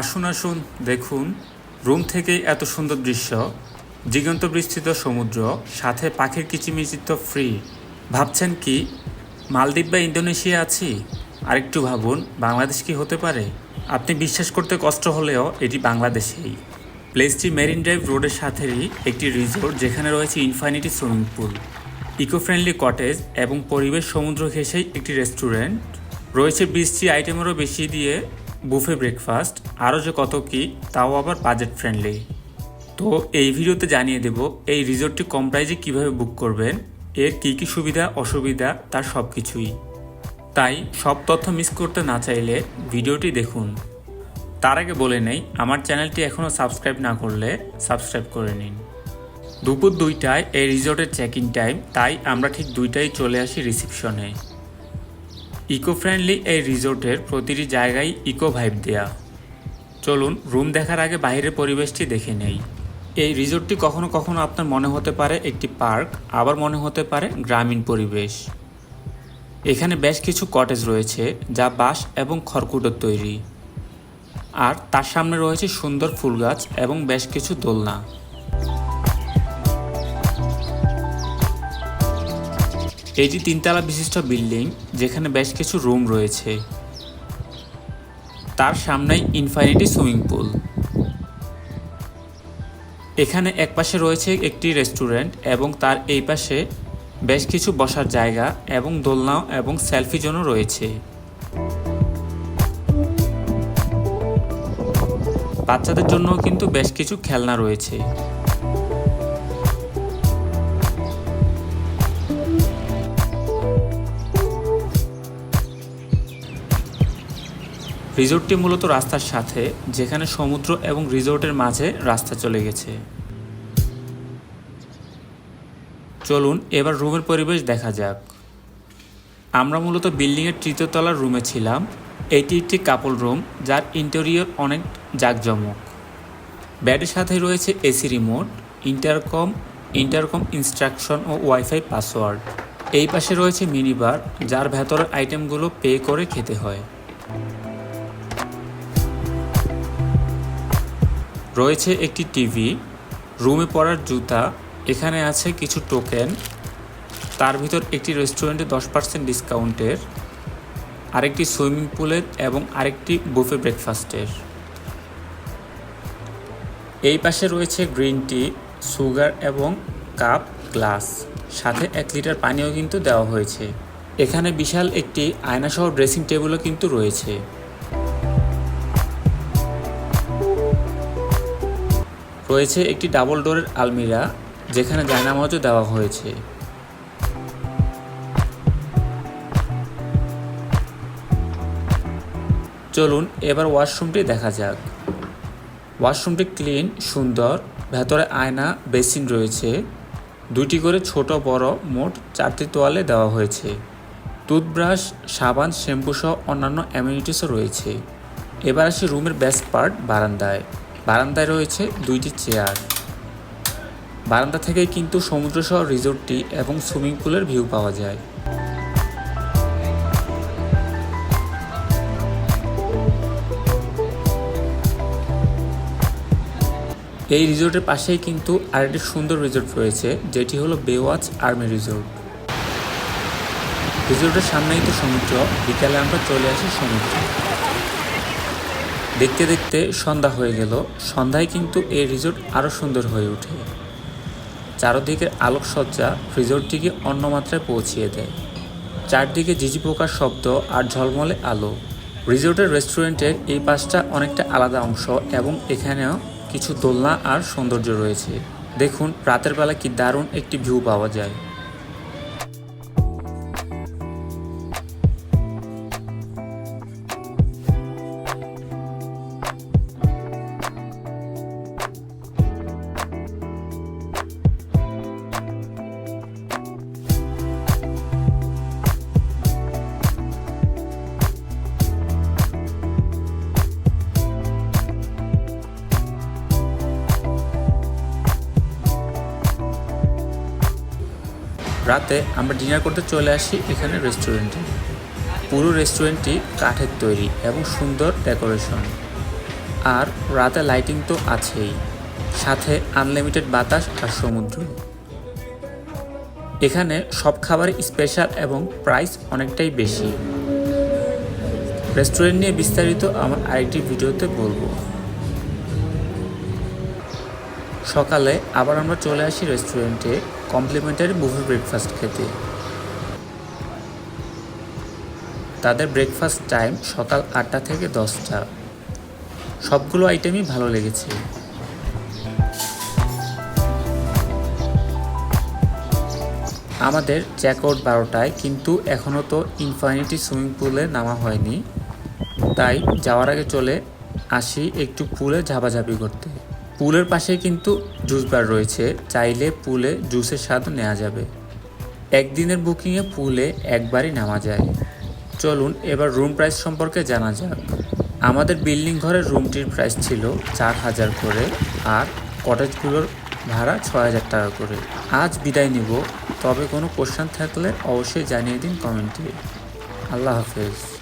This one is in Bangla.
আসুন আসুন, দেখুন। রুম থেকেই এত সুন্দর দৃশ্য। দিগন্ত বিস্তৃত সমুদ্র, সাথে পাখির কিচিমিচিত ফ্রি। ভাবছেন কি, মালদ্বীপ বা ইন্দোনেশিয়া আছি? আরেকটু ভাবুন, বাংলাদেশ কি হতে পারে? আপনি বিশ্বাস করতে কষ্ট হলেও এটি বাংলাদেশেই। প্লেসটি মেরিন ড্রাইভ রোডের সাথেই একটি রিসোর্ট যেখানে রয়েছে infinity swimming pool eco friendly cottage এবং পরিবেশ সমুদ্র ঘেঁষেই একটি রেস্টুরেন্ট। রয়েছে বৃষ্টি আইটেমেরও বেশি দিয়ে বুফে ব্রেকফাস্ট, আরও যে কত কি, তাও আবার বাজেট ফ্রেন্ডলি তো এই ভিডিওতে জানিয়ে দেব, এই রিসোর্টটি কম প্রাইজে কীভাবে বুক করবেন, এর কী কী সুবিধা, অসুবিধা, তার সব কিছুই তাই সব তথ্য মিস করতে না চাইলে ভিডিওটি দেখুন। তার আগে বলে নেই, আমার চ্যানেলটি এখনও সাবস্ক্রাইব না করলে সাবস্ক্রাইব করে নিন। দুপুর দুইটায় এই রিসোর্টের চেক ইন টাইম তাই আমরা ঠিক দুইটায় চলে আসি রিসিপশনে ইকো ফ্রেন্ডলি এই রিসোর্টের প্রতিটি জায়গায় ইকো ভাইব দেয়া। চলুন রুম দেখার আগে বাইরের পরিবেশটি দেখে নেই। এই রিসোর্টটি কখনো কখনো আপনার মনে হতে পারে একটি পার্ক, আবার মনে হতে পারে গ্রামীণ পরিবেশ। এখানে বেশ কিছু কটেজ রয়েছে, যা বাঁশ এবং খড়কুটোর তৈরি। আর তার সামনে রয়েছে সুন্দর ফুল গাছ এবং বেশ কিছু দোলনা। এটি তিনতলা বিশিষ্ট বিল্ডিং, যেখানে বেশ কিছু রুম রয়েছে। তার সামনেই ইনফাইনিটি সুইমিং পুল। এখানে একপাশে রয়েছে একটি রেস্টুরেন্ট এবং তার এই পাশে বেশ কিছু বসার জায়গা এবং দোলনাও এবং সেলফি জোনও রয়েছে। বাচ্চাদের জন্য কিন্তু বেশ কিছু খেলনা রয়েছে। রিসোর্টটি মূলত রাস্তার সাথে, যেখানে সমুদ্র এবং রিসোর্টের মাঝে রাস্তা চলে গেছে। চলুন, এবার রুমের পরিবেশ দেখা যাক। আমরা মূলত বিল্ডিংয়ের তৃতীয় তলার রুমে ছিলাম। এটি একটি কাপল রুম যার ইন্টেরিয়র অনেক জাঁকজমক। ব্যাডের সাথে রয়েছে AC remote intercom intercom instruction ও ওয়াইফাই পাসওয়ার্ড এই পাশে রয়েছে মিনি বার যার ভেতরের আইটেমগুলো পে করে খেতে হয়। রয়েছে একটি টিভি, রুমে পড়ার জুতা, এখানে আছে কিছু টোকেন, তার ভিতর একটি রেস্টুরেন্টে দশ পার্সেন্ট ডিসকাউন্টের আরেকটি সুইমিং পুলের এবং আরেকটি বুফে ব্রেকফাস্টের। এই পাশে রয়েছে গ্রিন টি, সুগার এবং কাপ, গ্লাস। সাথে এক লিটার পানিও কিন্তু দেওয়া হয়েছে। এখানে বিশাল একটি আয়নাসহ ড্রেসিং টেবিলও কিন্তু রয়েছে। রয়েছে একটি ডাবল ডোরের আলমিরা, যেখানে জায়নামাজও দেওয়া হয়েছে। চলুন এবার ওয়াশরুমটি দেখা যাক। ওয়াশরুমটি ক্লিন, সুন্দর, ভেতরে আয়না, বেসিন রয়েছে। দুটি করে ছোট, বড়, মোট চারটি তোয়ালে দেওয়া হয়েছে। টুথব্রাশ, সাবান, শ্যাম্পু সহ অন্যান্য অ্যামিনিটিসও রয়েছে। এবার আসি রুমের বেস্ট পার্ট, বারান্দায়। বারান্দায় রয়েছে দুইটি চেয়ার। বারান্দা থেকেই কিন্তু সমুদ্র সমুদ্রসহ রিসোর্টটি এবং সুইমিং পুলের ভিউ পাওয়া যায়। এই রিসোর্টের পাশেই কিন্তু আরেকটি সুন্দর রিসোর্ট রয়েছে, যেটি হলো বেওয়াচ আর্মি রিসোর্ট। রিসোর্টের সামনেই তো সমুদ্র, বিকালে আমরা চলে আসি সমুদ্রে। দেখতে দেখতে সন্ধ্যা হয়ে গেল। সন্ধ্যায় কিন্তু এই রিসোর্ট আরও সুন্দর হয়ে ওঠে। চারদিকের আলোকসজ্জা রিসোর্টটিকে অন্য মাত্রায় পৌঁছিয়ে দেয়। চারদিকে ঝিঝি পোকার শব্দ আর ঝলমলে আলো। রিসোর্টের রেস্টুরেন্টের এই পাশটা অনেকটা আলাদা অংশ এবং এখানেও কিছু দোলনা আর সৌন্দর্য রয়েছে। দেখুন, রাতের বেলা কি দারুণ একটি ভিউ পাওয়া যায়। রাতে আমরা ডিনার করতে চলে আসি এখানে রেস্টুরেন্টে পুরো রেস্টুরেন্টটি কাঠের তৈরি এবং সুন্দর ডেকোরেশন আর রাতে লাইটিং তো আছেই, সাথে আনলিমিটেড বাতাস আর সমুদ্র। এখানে সব খাবারই স্পেশাল এবং প্রাইস অনেকটাই বেশি। রেস্টুরেন্ট নিয়ে বিস্তারিত আমার আরেকটি ভিডিওতে বলব। সকালে আবার আমরা চলে আসি রেস্টুরেন্টে কমপ্লিমেন্টারি বুফে ব্রেকফাস্ট খেতে। তাদের ব্রেকফাস্ট টাইম সকাল আটটা থেকে দশটা। সবগুলো আইটেমই ভালো লেগেছে। আমাদের চেকআউট বারোটায় কিন্তু এখনও তো ইনফাইনিটি সুইমিং পুলে নামা হয়নি। তাই যাওয়ার আগে চলে আসি একটু পুলে ঝাপাঝাপি করতে। পুলের পাশে কিন্তু জুস বার রয়েছে। চাইলে পুলে জুসের স্বাদ নেওয়া যাবে। একদিনের বুকিংয়ে পুলে একবারই নামা যায়। চলুন এবার রুম প্রাইস সম্পর্কে জানা যাক। আমাদের বিল্ডিং ঘরের রুমটির প্রাইস ছিল চার হাজার করে আর কটেজগুলোর ভাড়া ছয় হাজার টাকা করে। আজ বিদায় নিব। তবে কোনো কোশ্চেন থাকলে অবশ্যই জানিয়ে দিন কমেন্টে। আল্লাহ হাফেজ।